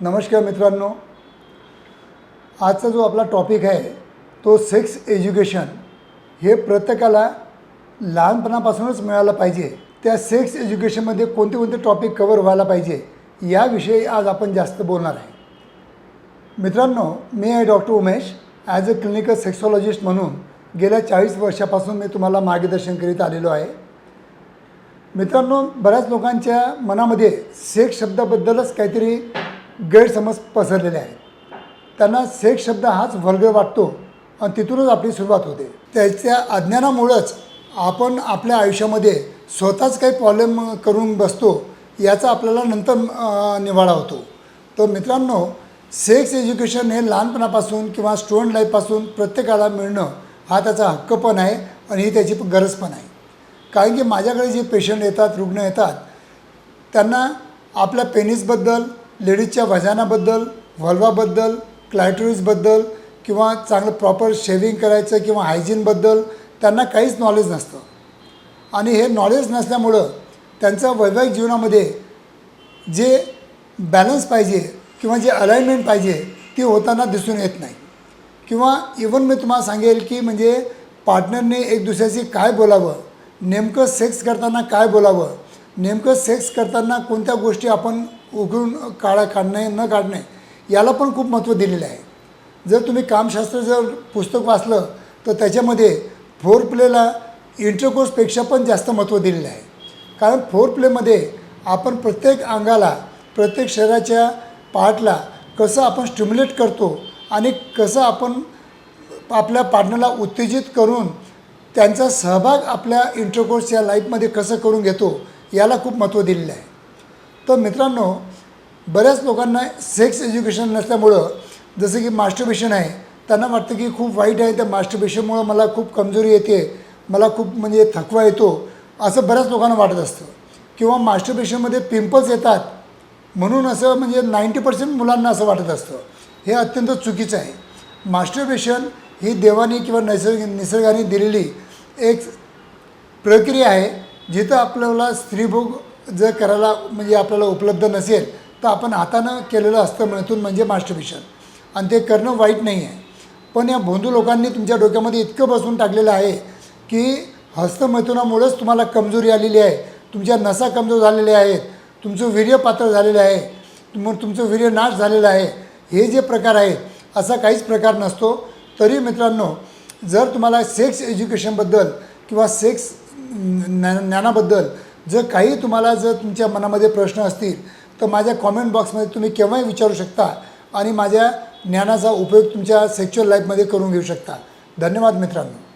नमस्कार मित्रांनो. आजचा जो आपला टॉपिक आहे तो सेक्स एज्युकेशन हे प्रत्येकाला लहानपणापासूनच मिळालं पाहिजे. त्या सेक्स एज्युकेशनमध्ये कोणते कोणते टॉपिक कवर व्हायला पाहिजे याविषयी आज आपण जास्त बोलणार आहे. मित्रांनो मी आहे doctor Umesh. As a clinical sexologist म्हणून गेल्या चाळीस वर्षापासून मी तुम्हाला मार्गदर्शन करीत आलेलो आहे. मित्रांनो बऱ्याच लोकांच्या मनामध्ये सेक्स शब्दाबद्दलच काहीतरी गैरसमज पसरलेले आहेत. त्यांना सेक्स शब्द हाच वर्ग वाटतो आणि तिथूनच आपली सुरुवात होते. त्याच्या अज्ञानामुळंच आपण आपल्या आयुष्यामध्ये स्वतःच काही प्रॉब्लेम करून बसतो याचा आपल्याला नंतर निवाडा होतो. तर मित्रांनो सेक्स एज्युकेशन हे लहानपणापासून किंवा स्टुडंट लाईफपासून प्रत्येकाला मिळणं हा त्याचा हक्क पण आहे आणि ही त्याची गरज पण आहे. कारण की माझ्याकडे जे पेशंट येतात रुग्ण येतात त्यांना आपल्या पेनिसबद्दल लेडीजच्या वजानाबद्दल वल्वाबद्दल क्लायटोरिसबद्दल किंवा चांगलं प्रॉपर शेविंग करायचं किंवा हायजीनबद्दल त्यांना काहीच नॉलेज नसतं. आणि हे नॉलेज नसल्यामुळं त्यांचं वैवाहिक जीवनामध्ये जे बॅलन्स पाहिजे किंवा जे अलाइनमेंट पाहिजे ती होताना दिसून येत नाही. किंवा इवन मी तुम्हाला सांगेल की म्हणजे पार्टनरने एक दुसऱ्याशी काय बोलावं नेमकं सेक्स करताना काय बोलावं नेमकं सेक्स करताना कोणत्या गोष्टी आपण उघडून काढा काढणे न काढणे याला पण खूप महत्त्व दिलेलं आहे. जर तुम्ही कामशास्त्र जर पुस्तक वाचलं तर त्याच्यामध्ये फोर प्लेला इंटरकोर्सपेक्षा पण जास्त महत्त्व दिलेलं आहे. कारण फोर प्लेमध्ये आपण प्रत्येक अंगाला प्रत्येक शरीराच्या पार्टला कसं आपण स्टिम्युलेट करतो आणि कसं आपण आपल्या पार्टनरला उत्तेजित करून त्यांचा सहभाग आपल्या इंटरकोर्सच्या लाईफमध्ये कसं करून घेतो याला खूप महत्त्व दिलेलं आहे. तर मित्रांनो बऱ्याच लोकांना सेक्स एज्युकेशन नसल्यामुळं जसं की मास्टरबेशन आहे त्यांना वाटतं की खूप वाईट आहे त्या मास्टरबेशनमुळं मला खूप कमजोरी येते मला खूप म्हणजे थकवा येतो असं बऱ्याच लोकांना वाटत असतं. किंवा मास्टरबेशनमध्ये पिंपल्स येतात म्हणून असं म्हणजे नाईंटी पर्सेंट मुलांना असं वाटत असतं. हे अत्यंत चुकीचं आहे. मास्टरबेशन ही देवाने किंवा नैसर्ग निसर्गाने दिलेली एक प्रक्रिया आहे जिथं आपल्याला स्त्रीभोग जर करायला म्हणजे आपल्याला उपलब्ध नसेल तर आपण हातानं केलेलं असतं म्हणतून म्हणजे मास्टरबेशन आणि ते करणं वाईट नाही आहे. पण या भोंदू लोकांनी तुमच्या डोक्यामध्ये इतकं बसून टाकलेलं आहे की हस्तमैथुनामुळेच तुम्हाला कमजोरी आलेली आहे तुमच्या नसा कमजोर झालेल्या आहेत तुमचं वीर्य पात्र झालेलं आहे तुम तुमचं वीर्य नाश झालेलं आहे. हे जे प्रकार आहेत असा काहीच प्रकार नसतो. तरी मित्रांनो जर तुम्हाला सेक्स एज्युकेशनबद्दल किंवा सेक्स ज्ञानाबद्दल ज्ञानाबद्दल जर काही तुम्हाला जर तुमच्या मनामध्ये प्रश्न असतील तर माझ्या कॉमेंट बॉक्समध्ये तुम्ही केव्हाही विचारू शकता आणि माझ्या ज्ञानाचा उपयोग तुमच्या सेक्च्युअल लाईफमध्ये करून घेऊ शकता. धन्यवाद मित्रांनो.